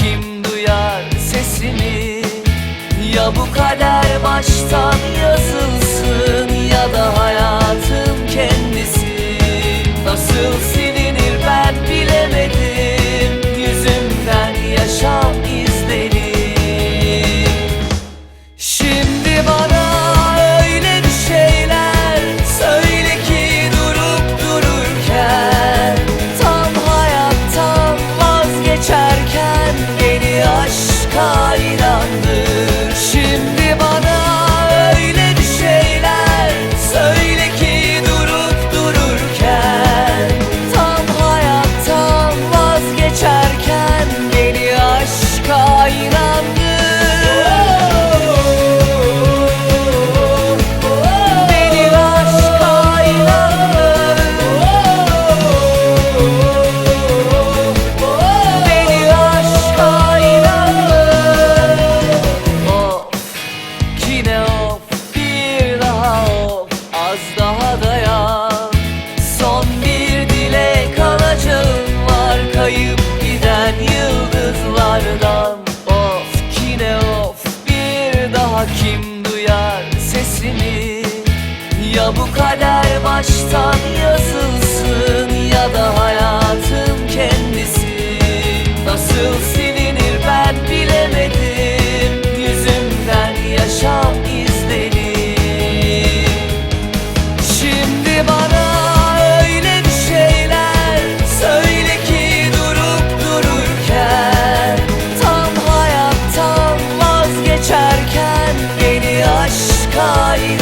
kim duyar sesimi? Ya bu kader baştan ya kim duyar sesini Ya bu kader baştan ya choice